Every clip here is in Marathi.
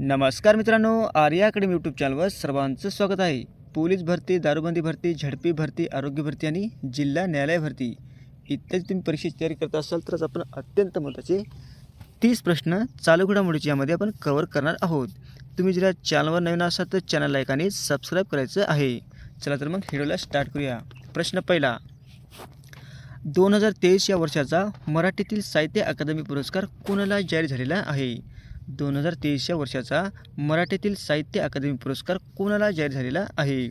नमस्कार मित्रांनो आर्या अकॅडमी यूट्यूब चॅनलवर सर्वांचं स्वागत आहे. पोलीस भरती दारूबंदी भरती झडपी भरती आरोग्य भरती आणि जिल्हा न्यायालय भरती. इत्यादी तुम्ही परीक्षेची तयारी करत असाल तरच आपण अत्यंत महत्त्वाचे तीस प्रश्न चालू घडामोडीची यामध्ये आपण कव्हर करणार आहोत. तुम्ही जर चॅनलवर नवीन असाल तर चॅनल लाईक आणि सबस्क्राईब करायचं आहे. चला तर मग व्हिडिओला स्टार्ट करूया. प्रश्न पहिला. दोन हजार तेवीस या वर्षाचा मराठीतील साहित्य अकादमी पुरस्कार कोणाला जाहीर झालेला आहे? दोन हजार तेवीस या वर्षाचा मराठीतील साहित्य अकादमी पुरस्कार कोणाला जाहीर झालेला आहे?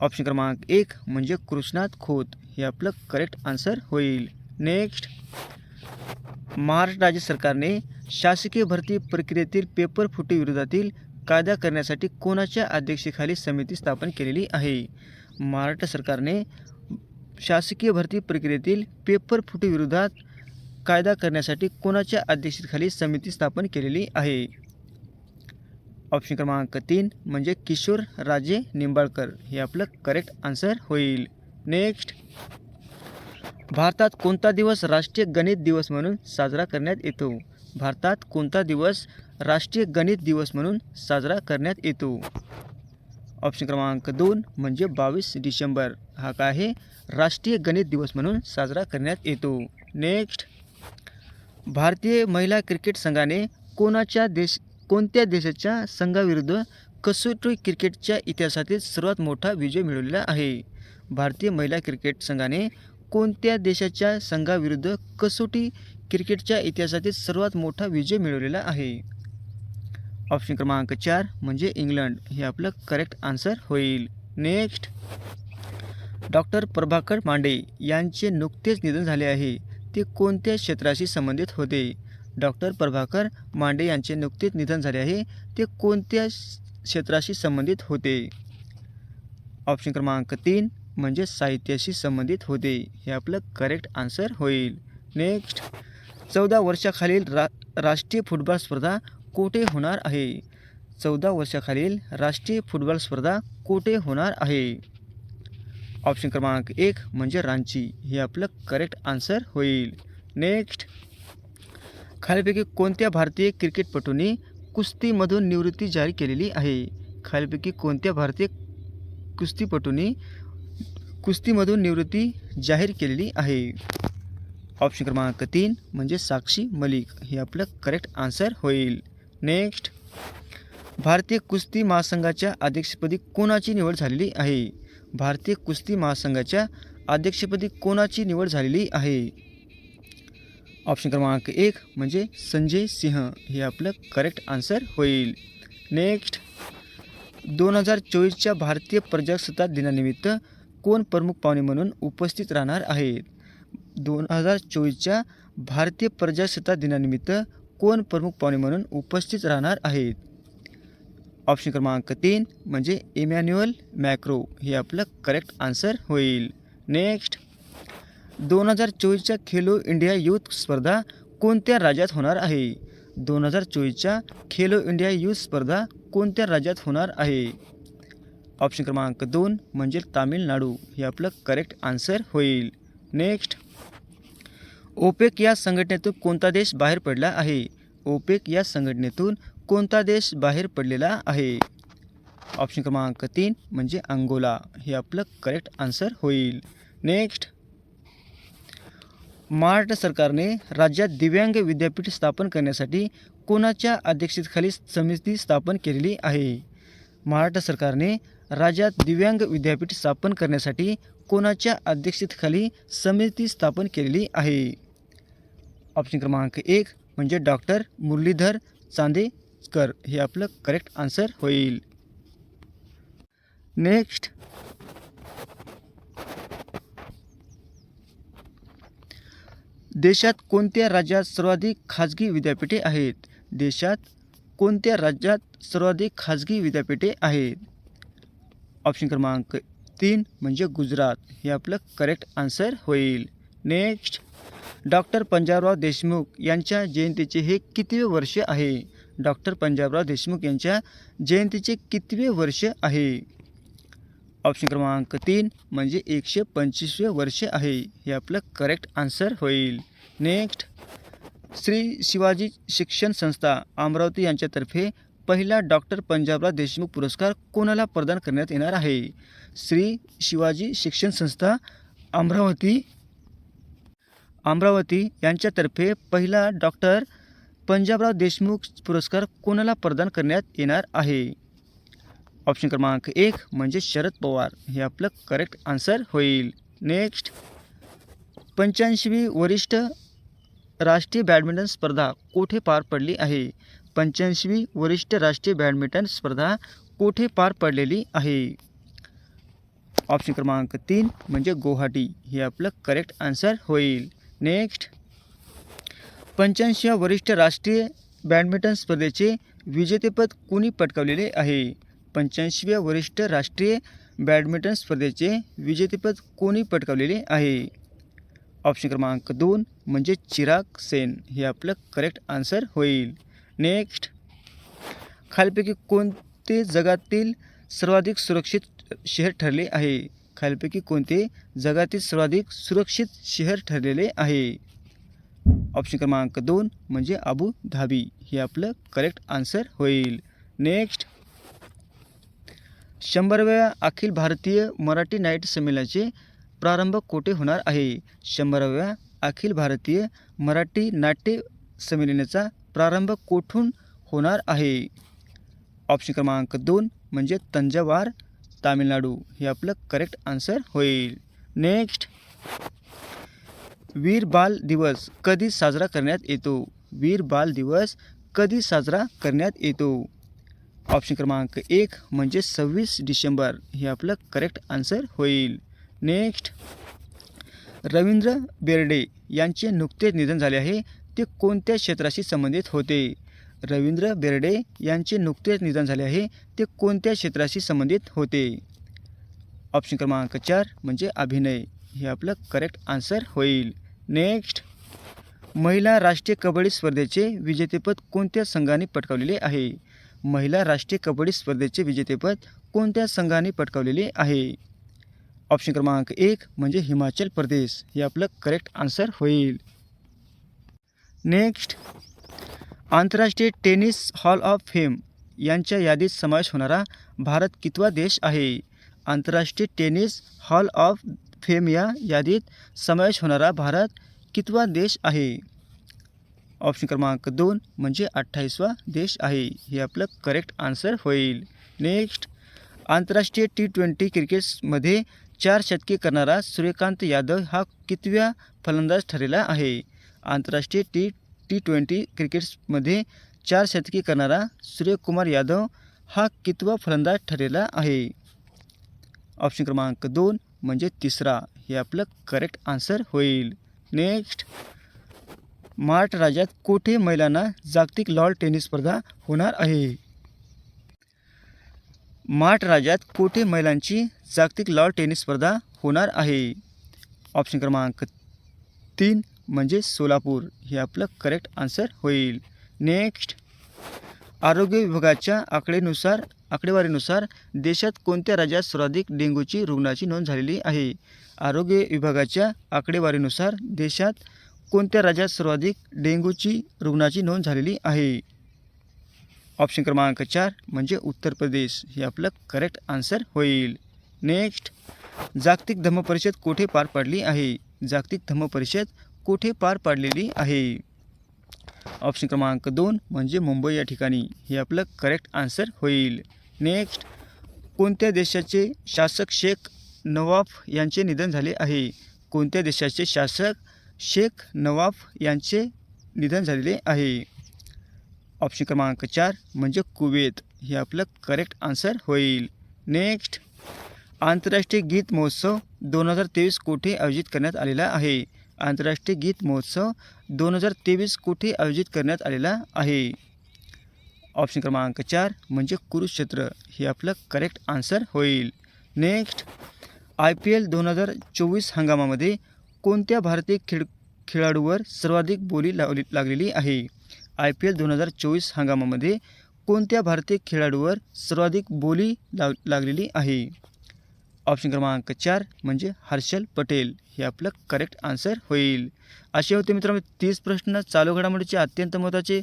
ऑप्शन क्रमांक एक म्हणजे कृष्णात खोत. हे आपलं करेक्ट आन्सर होईल. नेक्स्ट महाराष्ट्र राज्य सरकारने शासकीय भरती प्रक्रियेतील पेपर फुटी विरोधातील कायदा करण्यासाठी कोणाच्या अध्यक्षतेखाली समिती स्थापन केलेली आहे? महाराष्ट्र सरकारने शासकीय भरती प्रक्रियेतील पेपर फुटी विरोधात कायदा करण्यासाठी कोणाच्या अध्यक्षतेखाली समिती स्थापन केलेली आहे? ऑप्शन क्रमांक तीन म्हणजे किशोर राजे निंबाळकर. हे आपलं करेक्ट आन्सर होईल. नेक्स्ट भारतात कोणता दिवस राष्ट्रीय गणित दिवस म्हणून साजरा करण्यात येतो? भारतात कोणता दिवस राष्ट्रीय गणित दिवस म्हणून साजरा करण्यात येतो? ऑप्शन क्रमांक दोन म्हणजे बावीस डिसेंबर. हा काय आहे? राष्ट्रीय गणित दिवस म्हणून साजरा करण्यात येतो. नेक्स्ट भारतीय महिला क्रिकेट संघाने कोणाच्या देश कोणत्या देशाच्या संघाविरुद्ध कसोटी क्रिकेटच्या इतिहासातील सर्वात मोठा विजय मिळवलेला आहे? भारतीय महिला क्रिकेट संघाने कोणत्या देशाच्या संघाविरुद्ध कसोटी क्रिकेटच्या इतिहासातील सर्वात मोठा विजय मिळवलेला आहे? ऑप्शन क्रमांक चार म्हणजे इंग्लंड. हे आपलं करेक्ट आन्सर होईल. नेक्स्ट डॉक्टर प्रभाकर मांडे यांचे नुकतेच निधन झाले आहे. ते कोणत्या क्षेत्राशी संबंधित होते? डॉक्टर प्रभाकर मांडे यांचे नुकतेच निधन झाले आहे ते कोणत्या क्षेत्राशी संबंधित होते? ऑप्शन क्रमांक तीन म्हणजे साहित्याशी संबंधित होते. हे आपलं करेक्ट आन्सर होईल. नेक्स्ट चौदा वर्षाखालील रा राष्ट्रीय फुटबॉल स्पर्धा कोठे होणार आहे? चौदा वर्षाखालील राष्ट्रीय फुटबॉल स्पर्धा कोठे होणार आहे? ऑप्शन क्रमांक एक म्हणजे रांची. हे आपलं करेक्ट आन्सर होईल. नेक्स्ट खालीपैकी कोणत्या भारतीय क्रिकेटपटूंनी कुस्तीमधून निवृत्ती जाहीर केलेली आहे? खालीपैकी कोणत्या भारतीय कुस्तीपटूंनी कुस्तीमधून निवृत्ती जाहीर केलेली आहे? ऑप्शन क्रमांक तीन म्हणजे साक्षी मलिक. हे आपलं करेक्ट आन्सर होईल. नेक्स्ट भारतीय कुस्ती महासंघाच्या अध्यक्षपदी कोणाची निवड झालेली आहे? भारतीय कुस्ती महासंघाच्या अध्यक्षपदी कोणाची निवड झालेली आहे? ऑप्शन क्रमांक एक म्हणजे संजय सिंह. हे आपलं करेक्ट आन्सर होईल. नेक्स्ट दोन हजार चोवीसच्या भारतीय प्रजासत्ताक दिनानिमित्त कोण प्रमुख पाहुणे म्हणून उपस्थित राहणार आहेत दोन हजार चोवीसच्या भारतीय प्रजासत्ताक दिनानिमित्त कोण प्रमुख पाहुणे म्हणून उपस्थित राहणार आहेत? ऑप्शन क्रमांक तीन म्हणजे इमॅन्युअल मॅक्रो हे आपलं करेक्ट आन्सर होईल. नेक्स्ट दोन हजार चोवीसच्या खेलो इंडिया यूथ स्पर्धा कोणत्या राज्यात होणार आहे? दोन हजार चोवीसच्या खेलो इंडिया यूथ स्पर्धा कोणत्या राज्यात होणार आहे? ऑप्शन क्रमांक दोन म्हणजे तामिळनाडू हे आपलं करेक्ट आन्सर होईल. नेक्स्ट ओपेक या संघटनेतून कोणता देश बाहेर पडला आहे? ओपेक या संघटनेतून कोणता देश बाहेर पडलेला आहे? ऑप्शन क्रमांक तीन म्हणजे अंगोला. हे आपलं करेक्ट आन्सर होईल. नेक्स्ट महाराष्ट्र सरकारने राज्यात दिव्यांग विद्यापीठ स्थापन करण्यासाठी कोणाच्या अध्यक्षतेखाली समिती स्थापन केलेली आहे? महाराष्ट्र सरकारने राज्यात दिव्यांग विद्यापीठ स्थापन करण्यासाठी कोणाच्या अध्यक्षतेखाली समिती स्थापन केलेली आहे? ऑप्शन क्रमांक एक म्हणजे डॉक्टर मुरलीधर चांदे कर हे आपलं करेक्ट आन्सर होईल. नेक्स्ट देशात कोणत्या राज्यात सर्वाधिक खाजगी विद्यापीठे आहेत? देशात कोणत्या राज्यात सर्वाधिक खाजगी विद्यापीठे आहेत? ऑप्शन क्रमांक तीन म्हणजे गुजरात. हे आपलं करेक्ट आन्सर होईल. नेक्स्ट डॉक्टर पंजाबराव देशमुख यांच्या जयंतीचे हे कितवे वर्ष आहे? डॉक्टर पंजाबराव देशमुख यांच्या जयंतीचे कितवे वर्ष आहे? ऑप्शन क्रमांक तीन म्हणजे एकशे पंचवीसवे वर्ष आहे. हे आपलं करेक्ट आन्सर होईल. नेक्स्ट श्री शिवाजी शिक्षण संस्था अमरावती यांच्यातर्फे पहिला डॉक्टर पंजाबराव देशमुख पुरस्कार कोणाला प्रदान करण्यात येणार आहे? श्री शिवाजी शिक्षण संस्था अमरावती. अमरावती यांच्यातर्फे पहिला डॉक्टर पंजाबराव देशमुख पुरस्कार कोणाला प्रदान करण्यात येणार आहे? ऑप्शन क्रमांक एक म्हणजे शरद पवार. हे आपलं करेक्ट आन्सर होईल. नेक्स्ट पंच्याऐंशीवी वरिष्ठ राष्ट्रीय बॅडमिंटन स्पर्धा कोठे पार पडली आहे? पंच्याऐंशीवी वरिष्ठ राष्ट्रीय बॅडमिंटन स्पर्धा कोठे पार पडलेली आहे? ऑप्शन क्रमांक तीन म्हणजे गुवाहाटी. हे आपलं करेक्ट आन्सर होईल. नेक्स्ट पंच्याऐंशीव्या वरिष्ठ राष्ट्रीय बॅडमिंटन स्पर्धेचे विजेतेपद कोणी पटकावलेले आहे? पंच्याऐंशीव्या वरिष्ठ राष्ट्रीय बॅडमिंटन स्पर्धेचे विजेतेपद कोणी पटकावलेले आहे? ऑप्शन क्रमांक दोन म्हणजे चिराग सेन. हे आपलं करेक्ट आन्सर होईल. नेक्स्ट खालपैकी कोणते जगातील सर्वाधिक सुरक्षित शहर ठरले आहे? खालपैकी कोणते जगातील सर्वाधिक सुरक्षित शहर ठरलेले आहे? ऑप्शन क्रमांक दोन म्हणजे अबू धाबी. हे आपलं करेक्ट आन्सर होईल. नेक्स्ट शंभरव्या अखिल भारतीय मराठी नाईट संमेलनाचे प्रारंभ कोठे होणार आहे? शंभराव्या अखिल भारतीय मराठी नाट्य संमेलनाचा प्रारंभ कोठून होणार आहे? ऑप्शन क्रमांक दोन म्हणजे तंजावार तामिळनाडू. हे आपलं करेक्ट आन्सर होईल. नेक्स्ट वीर बाल दिवस कधी साजरा करण्यात येतो? वीर बाल दिवस कधी साजरा करण्यात येतो? ऑप्शन क्रमांक एक म्हणजे सव्वीस डिसेंबर. हे आपलं करेक्ट आन्सर होईल. नेक्स्ट रवींद्र बेर्डे यांचे नुकतेच निधन झाले आहे. ते कोणत्या क्षेत्राशी संबंधित होते? रवींद्र बेर्डे यांचे नुकतेच निधन झाले आहे. ते कोणत्या क्षेत्राशी संबंधित होते? ऑप्शन क्रमांक चार म्हणजे अभिनय. हे आपलं करेक्ट आन्सर होईल. नेक्स्ट महिला राष्ट्रीय कबड्डी स्पर्धेचे विजेतेपद कोणत्या संघाने पटकावलेले आहे? महिला राष्ट्रीय कबड्डी स्पर्धेचे विजेतेपद कोणत्या संघाने पटकावलेले आहे? ऑप्शन क्रमांक एक म्हणजे हिमाचल प्रदेश. हे आपलं करेक्ट आन्सर होईल. नेक्स्ट आंतरराष्ट्रीय टेनिस हॉल ऑफ फेम यांच्या यादीत समावेश होणारा भारत कितवा देश आहे? आंतरराष्ट्रीय टेनिस हॉल ऑफ फेम या यादीत समावेश होणारा भारत कितवा देश आहे? ऑप्शन क्रमांक दोन म्हणजे अठ्ठावीसवा देश आहे. हे आपलं करेक्ट आन्सर होईल. नेक्स्ट आंतरराष्ट्रीय टी ट्वेंटी क्रिकेट्समध्ये चार शतके करणारा सूर्यकांत यादव हा कितव्या फलंदाज ठरलेला आहे? आंतरराष्ट्रीय टी टी ट्वेंटी क्रिकेट्समध्ये चार शतके करणारा सूर्यकुमार यादव हा कितवा फलंदाज ठरलेला आहे? ऑप्शन क्रमांक दोन म्हणजे तिसरा हे आपलं करेक्ट आन्सर होईल. नेक्स्ट महाराष्ट्र राज्यात कोठे महिलांना जागतिक लॉल टेनिस स्पर्धा होणार आहे? महाराष्ट्र राज्यात कोठे महिलांची जागतिक लॉल टेनिस स्पर्धा होणार आहे? ऑप्शन क्रमांक तीन म्हणजे सोलापूर हे आपलं करेक्ट आन्सर होईल. नेक्स्ट आरोग्य विभागाच्या आकडेनुसार आकडेवारीनुसार देशात कोणत्या राज्यात सर्वाधिक डेंग्यूची रुग्णाची नोंद झालेली आहे? आरोग्य विभागाच्या आकडेवारीनुसार देशात कोणत्या राज्यात सर्वाधिक डेंग्यूची रुग्णाची नोंद झालेली आहे? ऑप्शन क्रमांक चार म्हणजे उत्तर प्रदेश. हे आपलं करेक्ट आन्सर होईल. नेक्स्ट जागतिक धम्म परिषद कोठे पार पाडली आहे? जागतिक धम्म परिषद कोठे पार पाडलेली आहे? ऑप्शन क्रमांक दोन म्हणजे मुंबई या ठिकाणी. हे आपलं करेक्ट आन्सर होईल. नेक्स्ट कोणत्या देशाचे शासक शेख नवाफ यांचे निधन झाले आहे? कोणत्या देशाचे शासक शेख नवाफ यांचे निधन झालेले आहे? ऑप्शन क्रमांक चार म्हणजे कुवेत. हे आपलं करेक्ट आन्सर होईल. नेक्स्ट आंतरराष्ट्रीय गीत महोत्सव दोन हजार तेवीस कोठे आयोजित करण्यात आलेला आहे? आंतरराष्ट्रीय गीत महोत्सव दोन हजार तेवीस कोठे आयोजित करण्यात आलेला आहे? ऑप्शन क्रमांक चार म्हणजे कुरुक्षेत्र. हे आपलं करेक्ट आन्सर होईल. नेक्स्ट आय पी एल दोन हजार चोवीस हंगामामध्ये कोणत्या भारतीय खेळ खेळाडूवर सर्वाधिक बोली लावली लागलेली आहे? आय पी एल दोन हजार चोवीस हंगामामध्ये कोणत्या भारतीय खेळाडूवर सर्वाधिक बोली लाव लागलेली आहे? ऑप्शन क्रमांक चार म्हणजे हर्षल पटेल. हे आपलं करेक्ट आन्सर होईल. असे होते मित्रांनो तीस प्रश्न चालू घडामोडीचे अत्यंत महत्त्वाचे.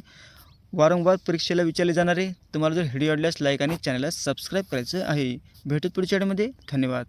वारंवार परीक्षेला विचारले जाणारे तुम्हाला जर व्हिडिओ आवडल्यास लाईक आणि चॅनलला सबस्क्राईब करायचं आहे. भेटत पुढच्या व्हिडिओमध्ये धन्यवाद.